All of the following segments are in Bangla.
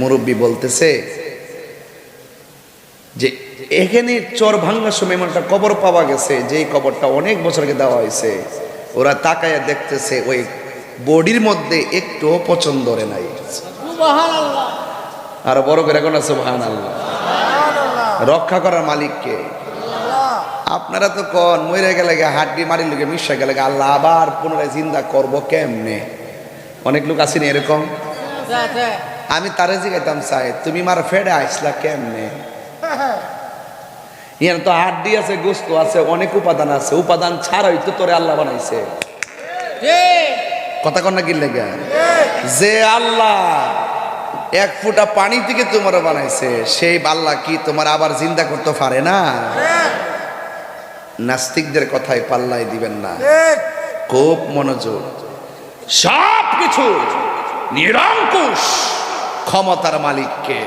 মুরব্বী বলতেছে যে এখানে চর ভাঙ্গার সময় এমন একটা কবর পাওয়া গেছে যেই কবরটা অনেক বছর আগে দেওয়া হয়েছে। ওরা তাকায়া দেখতেছে ওই বডির মধ্যে একটুও পছন্দ নাই। আর বড় করে এখন আছে ভান আল্লাহ রক্ষা করার মালিককে। আপনারা তো কন মরে গেলে গে হাড্ডি মারি লোকে মিশা গেলে আল্লাহ আবার পুনরায় জিন্দা করব কেমনে? অনেক লোক আসেনি এরকম? আমি তারে জিগাইতাম চাই তুমি মার ফেডে আইসলা কেমনে? ইয়ার তো হাড্ডি আছে গোস্ত আছে অনেক উপাদান আছে। উপাদান ছাড়াই তো তোরে আল্লাহ বানাইছে। কথা কন না কিনলে গে যে আল্লাহ এক ফুটা পানি থেকে তোমার বানাইছে সেই আল্লাহ কি তোমার আবার জিন্দা করতে পারে না? নাস্তিকদের কথায় পাল্লাই দিবেন না। খুব মনোযোগ। সব কিছু নিরঙ্কুশ। ক্ষমতার মালিককে।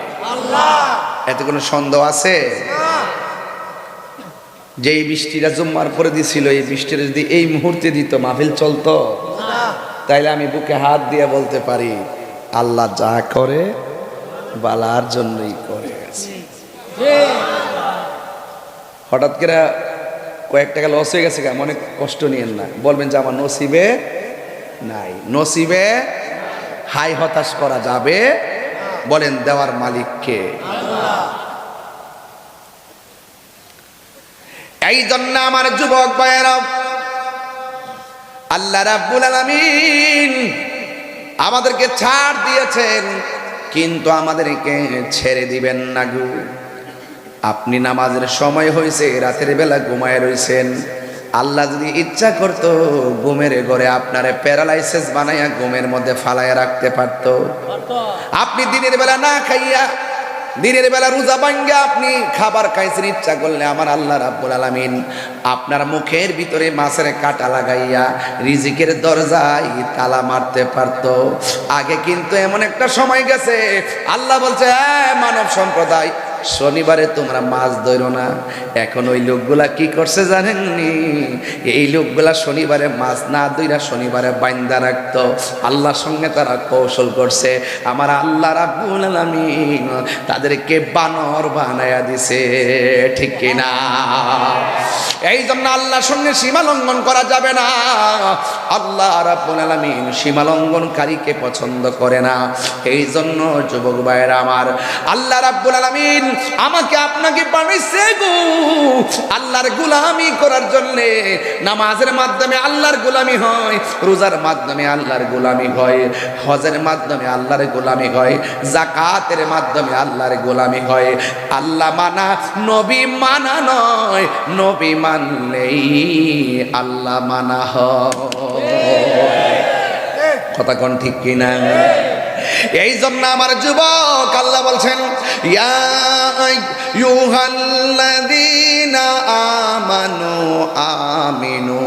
এতে কোনো সন্দেহ আছে? যে এই বৃষ্টিটা জুম্মার পরে দিছিল এই বৃষ্টিটা যদি এই মুহূর্তে দিত মাহফিল চলতো? তাইলে আমি বুকে হাত দিয়ে বলতে পারি আল্লাহ যা করে বালার জন্যই করে হঠাৎ করে কয়েক টাকা লস হয়ে গেছে অনেক কষ্ট নিয়েন না। বলবেন যে আমার নসিবে নাই। নসিবে হাই হতাশ করা যাবে বলেন দেওয়ার মালিককে এই জন্য আমার যুবক ভাইয়েরা, আল্লাহ রাব্বুল আলামিন আমাদেরকে ছাড় দিয়েছেন, কিন্তু আমাদেরকে ছেড়ে দিবেন না গো। আপনি নামাজের সময় হয়েছে রাতের বেলা ঘুমায় রইছেন। আল্লাহ যদি ইচ্ছা করতো ঘুমের ঘরে আপনারে প্যারালাইসিস বানাইয়া ঘুমের মধ্যে ফালাইয়া রাখতে পারতো। আপনি দিনের বেলা না খাইয়া দিনের বেলা রোজা ভাঙ্গা আপনি খাবার খাইছেন ইচ্ছা করলে আমার আল্লাহ রাব্বুল আলামিন আপনার মুখের ভিতরে মাছের কাটা লাগাইয়া রিজিকের দরজায় তালা মারতে পারতো। আগে কিন্তু এমন একটা সময় গেছে আল্লাহ বলছে "হ্যাঁ, মানব সম্প্রদায় শনিবারে তোমরা মাছ ধরো না। এখন ওই লোকগুলা কি করছে জানেননি? এই লোকগুলা শনিবারে মাছ না দইরা শনিবারে বাইন্দা রাখতো। আল্লাহর সঙ্গে তারা কৌশল করছে। আমার আল্লাহ রাব্বুল তাদেরকে বানর বানায়া দিছে। ঠিক কিনা? এই জন্য আল্লাহর সঙ্গে সীমা লঙ্ঘন করা যাবে না। আল্লাহ রাব্বুল সীমা লঙ্ঘনকারীকে পছন্দ করে না। এই জন্য যুবক ভাইয়েরা আমার, আল্লাহ রাব্বুল আলামিন আমাকে আপনাকে বানাইছে আল্লাহর গোলামি করার জন্য। নামাজের মাধ্যমে আল্লাহর গোলামি হয়, রোজার মাধ্যমে আল্লাহর গোলামি হয়, হজের মাধ্যমে আল্লাহর গোলামি হয় জাকাতের মাধ্যমে আল্লাহর গোলামি হয়। আল্লাহ মানা, নবী মানা নয়, নবী মানলেই আল্লাহ মানা হয়। কথা কোন ঠিক কিনা? এই জন্য আমার যুবক আল্লাহ বলছেন আমানু আমিনু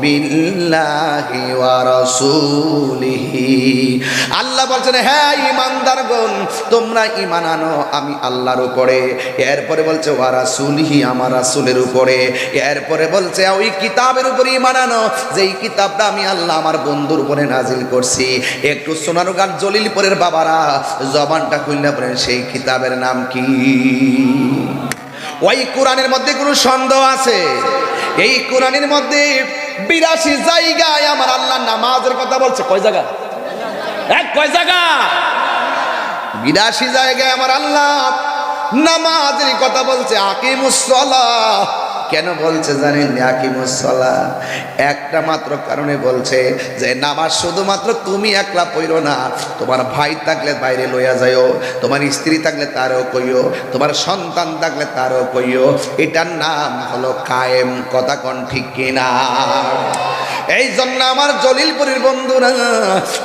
বিল্লাহি আল্লাহ বলছেন হ্যাঁ তোমরা ঈমান আনো, আমি আল্লাহর উপরে। এরপরে বলছে, ওয়া রাসূলিহি, আমার রাসূলের উপরে। এরপরে বলছে ওই কিতাবের উপরে ঈমান আনো, যেই কিতাবটা আমি আল্লাহ আমার বন্ধুর উপরে নাজিল করছি। একটু সোনারুগান জলিলপুরের বাবারা জবানটা খুললে বলেন সেই কিতাবের নাম কি? ওই কোরআনের মধ্যে কোনো সন্দেহ আছে? এই কোরআনের মধ্যে বিরাশি জায়গায় আমার আল্লাহ নামাজের কথা বলছে। কয় জায়গা? এক, কয় জায়গা? বিরাশি জায়গায় আমার আল্লাহ নামাজের কথা বলছে আকিমুসলা কেন বলছে জানেন আকিমুসলা একটা মাত্র কারণে বলছে যে, নামাজ শুধুমাত্র তুমি একলা পইরো না, তোমার ভাই থাকলে বাইরে লইয়া যাইও, তোমার স্ত্রী থাকলে তারও কইও, তোমার সন্তান থাকলে তারও কইও, এটার নাম হলো কায়েম, কথা কোন ঠিক কিনা? এই জন্য আমার জলিলপুরের বন্ধুরা,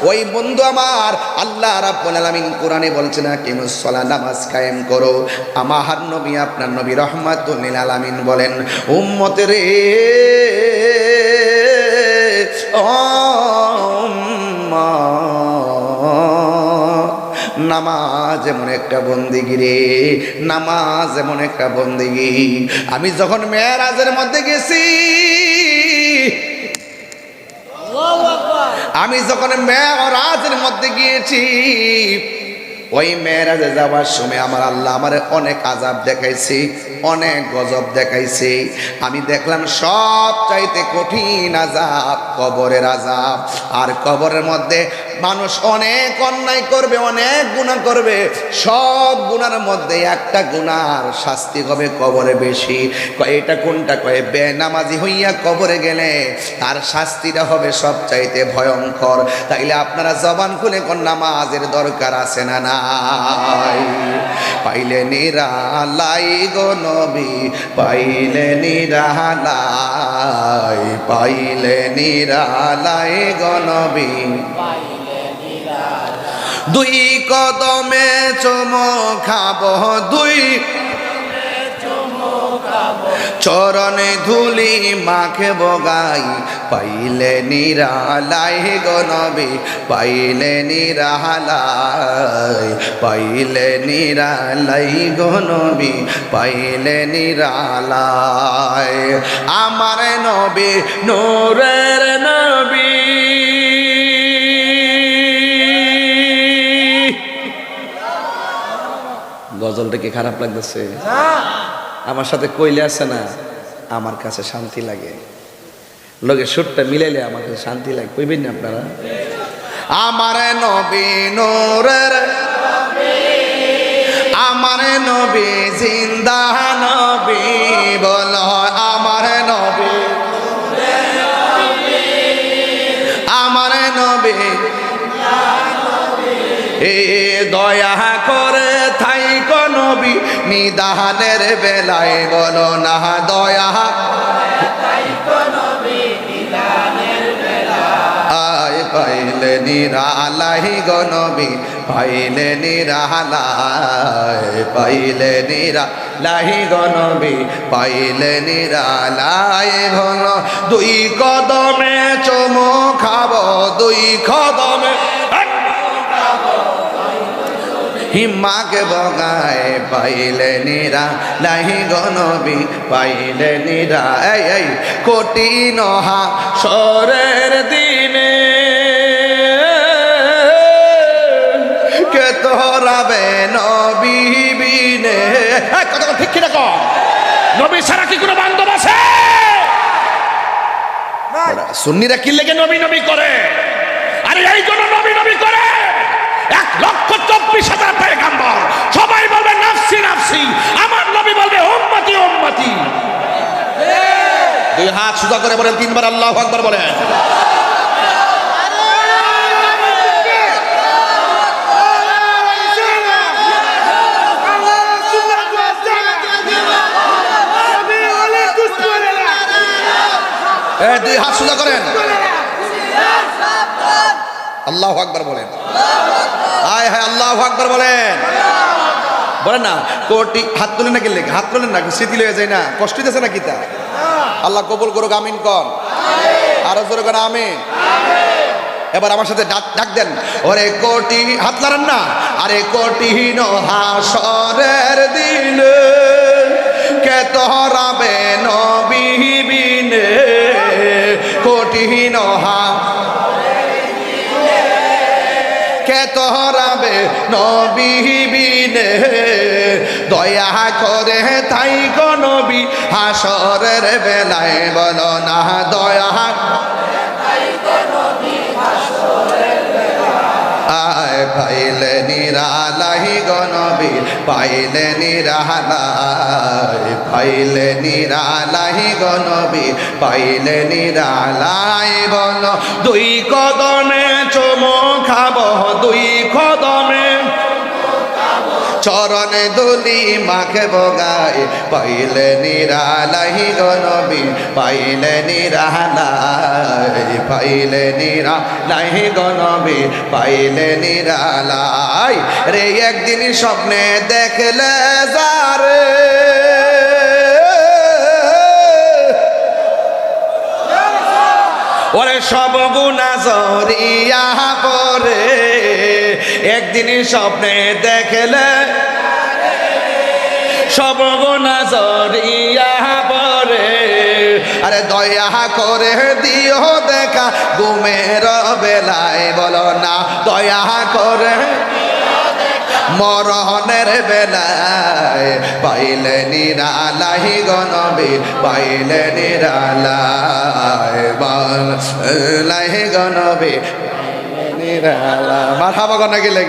ওই বন্ধু আমার আল্লাহ রাব্বুল আলামিন কোরআনে বলছে না কিমুসসালা নামাজ কায়েম করো। আমার নবী আপনার নবী রহমাতুল আলামিন বলেন, উম্মতের নামাজ এমন একটা বন্দিগি রে, নামাজ এমন একটা বন্দিগি। আমি যখন মেয়েরাজের মধ্যে গেছি আমি যখন মেয়রাজের মধ্যে গিয়েছি, ওই মেয়েরাজে যাওয়ার সময় আমার আল্লাহ আমার অনেক আজাব দেখাইছি, অনেক গজব দেখাইছি। আমি দেখলাম সব চাইতে কঠিন আজাব কবরের আজাব আর কবরের মধ্যে মানুষ অনেক অন্যায় করবে, অনেক গুণা করবে। সব গুণার মধ্যে একটা গুনার শাস্তি হবে কবরে বেশি। কয়, এটা কোনটা? কয়, বেনামাজি হইয়া কবরে গেলে তার শাস্তিটা হবে সব চাইতে ভয়ঙ্কর। তাইলে আপনারা জবান খুলে কোন, নামাজের দরকার আছে না নাই? পাইলে নিরালাই গো নবী, পাইলে নিরালাই পাইলে নিরালাই গো নবী। দুই কদমে চমো খাব, দুই চরণে ধুলি মাখে বগাই পাইলে নিরালাই গনবি পাইলে নিরালাই পাইলে নিরালাই গনবি পাইলে নিরালাই। আমার নবী, নূরের নবী গজলটা কি খারাপ লাগতেছে। আমার সাথে কইলে আছে না, আমার কাছে শান্তি লাগে। লোকে সুরটা মিলাইলে আমার কাছে শান্তি লাগে। কইবেন না আপনারা? আমার নবী নূরের আমার নবী, জিন্দা নবী বল নিদানের বেলায় বলো না, দয়া। আয় পাইলে নিরালাই গনবী পাইলে নিরালায় পাইলে নিরা লাহি গনবী পাইলে নিরালায় ঘন দুই কদমে চমো খাব, দুই কদমে হিম্মাকে বগায় পাইলে নিরা লাহি গনবি পাইলে নিরা। এই এই, কোটি নহা সরের দিনে। কে তোরাবে নবী বিনে? কথা ঠিক কিনা কর নবী ছাড়া কি কোনো বান্ধব আছে? সুন্নিরা কি লেগে নবী নবী করে? আরে, এই জন্য নবী নবী করে। এক লক্ষ চব্বিশ হাজার পেগাম্বর সবাই বলবে, নাফসি নাফসি। আমার নবী বলবে, উম্মতি উম্মতি। দুই হাত সুদা করে বলেন, তিনবার আল্লাহ আকবার বলেন। দুই হাত সুদা করেন। আল্লাহ আকবার বলেন। আয় হ্যাঁ আল্লাহ আকবার বলেন। বলেন না, কোটি হাত তুলেন না গেলে, হাত তুলেন না, স্মৃতি লয়ে যায় না, কষ্ট দিতেছে না কিতা আল্লাহ কবুল করুক, আমিন কন। আরও জোরে কন, আমিন। এবার আমার সাথে ডাক ডাক দেন। ওরে কোটি, হাত লারেন না। আরে কোটি হাসরের দিন কে তোরাবে নবীবিনে কোটি নহা নবীবিনে দয়া করে তাই নবী, হাসরের বেলায় বলো না, দয়া আয় পাইলে নিরালাহি গনবী পাইলে নিরালাই, পাইলে নিরালাহি গনবী পাইলে নিরালাই বল, দুই কদমে চমো খাব, দুই কদমে চরণে দুলি মাখে বগায় পাইলে নিরালাহি গনবী পাইলে নিরালাই পাইলে নিরালাহি গনবী পাইলে নিরালাই রে, একদিন স্বপ্নে দেখলে যারে। ওরে সব গুণা জরিয়া পরে একদিন স্বপ্নে দেখলে সব গুণা জরিয়া পরে। আরে দয়া করে দিও দেখা ঘুমের বেলায় বলো না, দয়া করে মরহনের বেলায় পাইলে নিরালাহি গনবি পাইলে নিরালায় বালাহি গনবি নিরালা মার হাবা গনা গেলে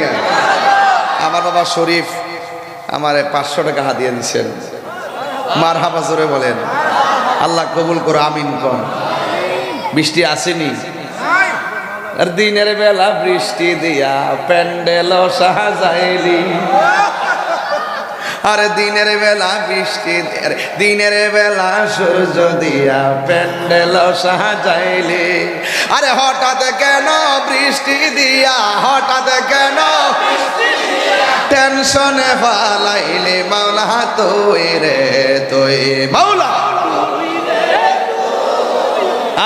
আমার বাবা শরীফ আমার পাঁচশো টাকা হাতিয়ে দিচ্ছেন মার হাবা জোরে বলেন, আল্লাহ কবুল করো, আমিন কম বৃষ্টি আসেনি। দিনের বেলা বৃষ্টি দিয়া প্যান্ডেল সাজাইলি। আরে দিনের বেলা বৃষ্টি দিনের বেলা সূর্য দিয়া প্যান্ডেল সাজাইলি। আরে হঠাৎ কেন বৃষ্টি দিয়া, হঠাৎ কেন টেনশনে ফালাইলে? মাওলা তুই রে তুই, মাওলা।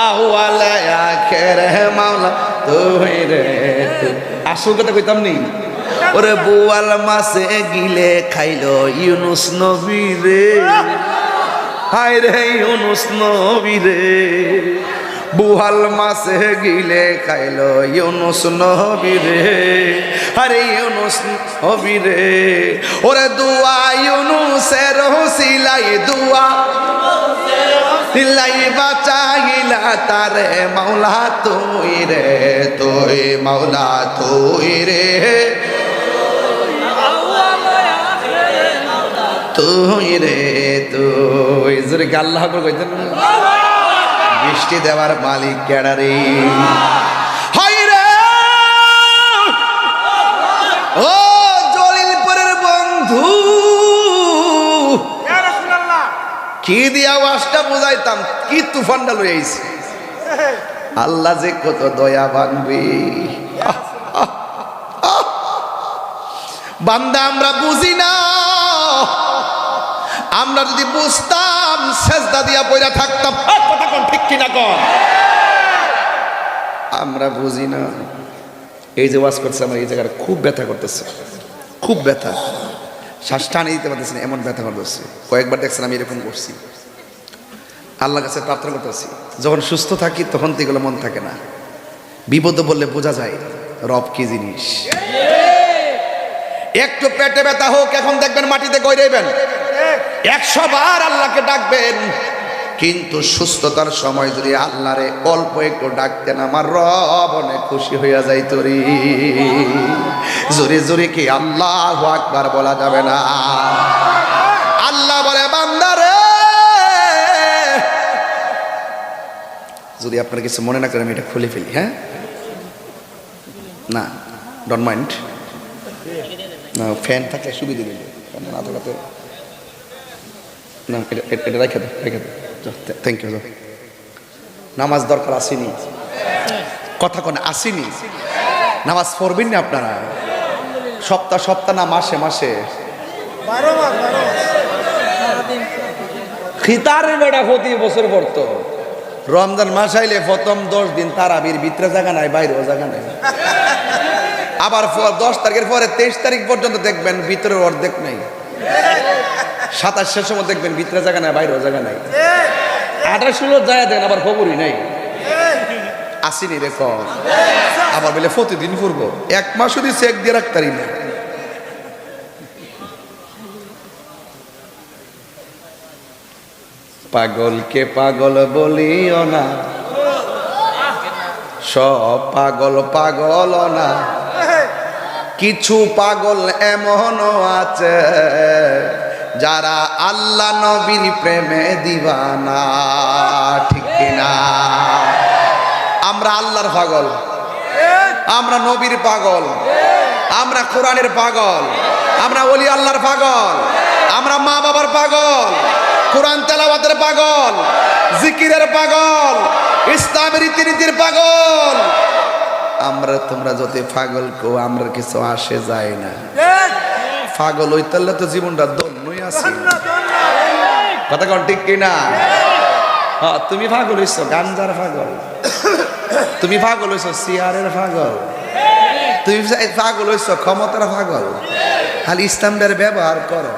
আওয়ালা আখের, মাওলা তুই রে তুই। আসল কথা কইতাম নি? ওরে বুয়াল মাসে গিলে খাইলো ইউনুস নবী রে। হায় রে ইউনুস নবী রে। বুহাল মাসে গিলে খাইল ইউনুস নবী রে। আরে ইউনুস নবী রে। ওরে দুয়া ইউনুসের সিলাই দুয়া। দিলাই বাঁচাইলা তারে মাওলা তুই রে, তুই মাওলা তুই রে। তুই রে তুই। জোরে কি আল্লাহ করে কইতেন না? বৃষ্টি দেওয়ার মালিক কেডা রে? হাই রে! ও জলিলপুরের বন্ধু। কি দিয়া ওয়াজটা বুঝাইতাম? কি তুফানটা লই আইছি? আল্লাহ যে কত দয়া বানবে বান্দা আমরা বুঝি না। আমরা যদি বুঝতাম সেজদা দিয়া পয়রা থাকতাম। কথা কোন ঠিক কিনা কন? আমরা বুঝি না। এই যে ওয়াজ করছে আমার এই জায়গাটা খুব ব্যথা করতেছে। খুব ব্যথা। শ্বাস টানে দিতে পারতেছি না এমন ব্যথা করতেছে। কয়েকবার দেখছেন আমি এরকম করছি। আল্লাহ কাছে প্রার্থনা করতেছি যখন সুস্থ থাকি তখন তো এগুলো মন থাকে না। বিপদ বললে বোঝা যায় রব কি জিনিস? একটু পেটে ব্যথা হোক এখন দেখবেন মাটিতে গইরেবেন একশো বার আল্লাহকে ডাকবেন। কিন্তু সুস্থতার সময় যদি আল্লাহরে অল্প একটু ডাকতেন আমার রব অনেক খুশি হইয়া যাইত রে জোরে জোরে কি আল্লাহ আকবার বলা যাবে না? আল্লাহ বলে বান্দারে যদি আপনার কিছু মনে না করেন, আমি এটা খুলে ফেলি হ্যাঁ? না ডোন্ট মাইন্ড না ফ্যান থাকলে সুবিধা ফ্যান না না এটা রেখে দে রেখে দে। থ্যাংক ইউ নামাজ দরকার আসেনি। কথা কোন আসেনি। নামাজ পড়বেন না আপনারা। সপ্তাহ সপ্তাহ না মাসে মাসে। খিতারে বেড়া প্রতি বছর পড়তো। রমজান মাস আইলে প্রথম দশ দিন তারাবির ভিতরে জায়গা নাই বাইরেও জায়গা নাই। আবার দশ তারিখের পরে তেইশ তারিখ পর্যন্ত দেখবেন ভিতরের অর্ধেক নাই। সাতাশ শেষ সময় দেখবেন ভিতরে জায়গা নাই বাইরেও জায়গা নাই। আঠাশ ষোলো যায় দেন আবার খবরই নাই। আসিনি রে কম। আবার বলে প্রতিদিন ফুরবো এক মাস যদি চেক দিয়ে রাখতারি না। পাগলকে পাগল বলিও না। সব পাগল পাগল না। কিছু পাগল এমনও আছে। যারা আল্লাহ নবীর প্রেমে দিবানা, ঠিক কিনা? আমরা আল্লাহর পাগল। আমরা নবীর পাগল। আমরা কোরআনের পাগল। আমরা অলি আল্লাহর পাগল। আমরা মা বাবার পাগল। কোরআন তেলাওয়াতের পাগল। জিকিরের পাগল। ইসলামের রীতিনীতির পাগল। আমরা তোমরা যত পাগল কো আমরা কিছু আসে যায় না। পাগল ওই তাহলে তো জীবনটা দন্যই আছে। কথা কন ঠিক কিনা? হ্যাঁ তুমি পাগল হইছো। গাঞ্জার পাগল। তুমি পাগল হইছো সিয়ারের পাগল। তুমি পাগল হইছো ক্ষমতার পাগল। খালি ইসলামটার ব্যবহার করো।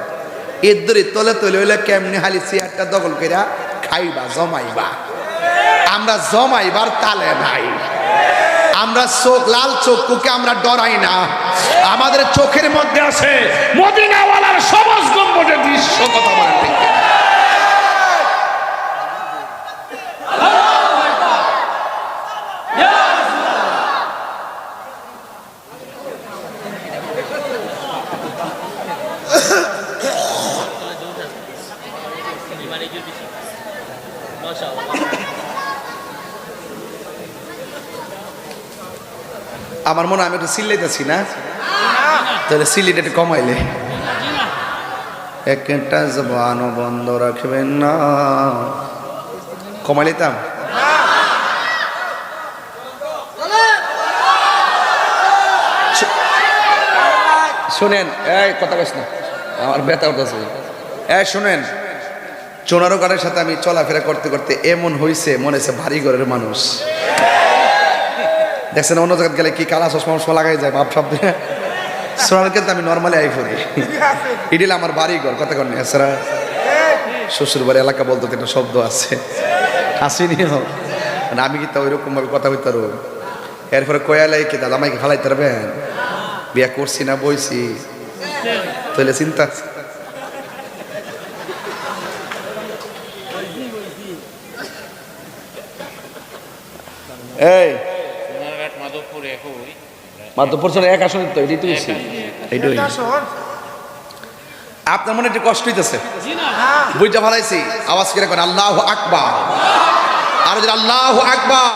এর দরে তলে তলে হইলে কেমনি খালি চেয়ারটা দখল কইরা খাইবা জমাইবা? আমরা জমাইবার তালে নাই। আমরা চোখ, লাল চক্ষুকে আমরা ডরাই না। আমাদের চোখের মধ্যে আছে মদিনাওয়ালার সবজ গম্বুজের দৃশ্য কথা বলেন আমার মনে আমি একটু সিল্লাইতেছি না? তাহলে সিলিটা একটু কমাইলে। একটা জবান বন্ধ রাখবেন না। কমাই নিতাম শু- শুনেন, এই কথা কইস না। আমার ব্যথা উঠেছে এই শোনেন শুনেন চোনারোগারের সাথে আমি চলাফেরা করতে করতে এমন হয়েছে মনে হচ্ছে ভারী ঘরের মানুষ। দেখছেন অন্য জায়গায় গেলে কি কালা চশমা মশমা লাগাই যায় ভাব সব সোনার কিন্তু আমি নর্মালি আই পড়ি ইডিল আমার বাড়ি ঘর কথা কন এছাড়া শ্বশুর বাড়ি এলাকা বলতে তো একটা শব্দ আছে। আসেনি হোক মানে আমি কিন্তু ওইরকম ভাবে কথা বলতে পারব? এরপরে কয়ালাই কি, দাদা আমাকে ফালাইতে পারবেন? বিয়া করছি না, বইছি। তাহলে চিন্তা। এই মাধ্যপুর চলে এক আসনে তো এটাই তো বেশি। এইটাই আপনার মনে একটু কষ্ট হইতেছে? বুঝতে ভালাইছি। আওয়াজ করে আল্লাহ আকবার। আর আল্লাহ আকবার।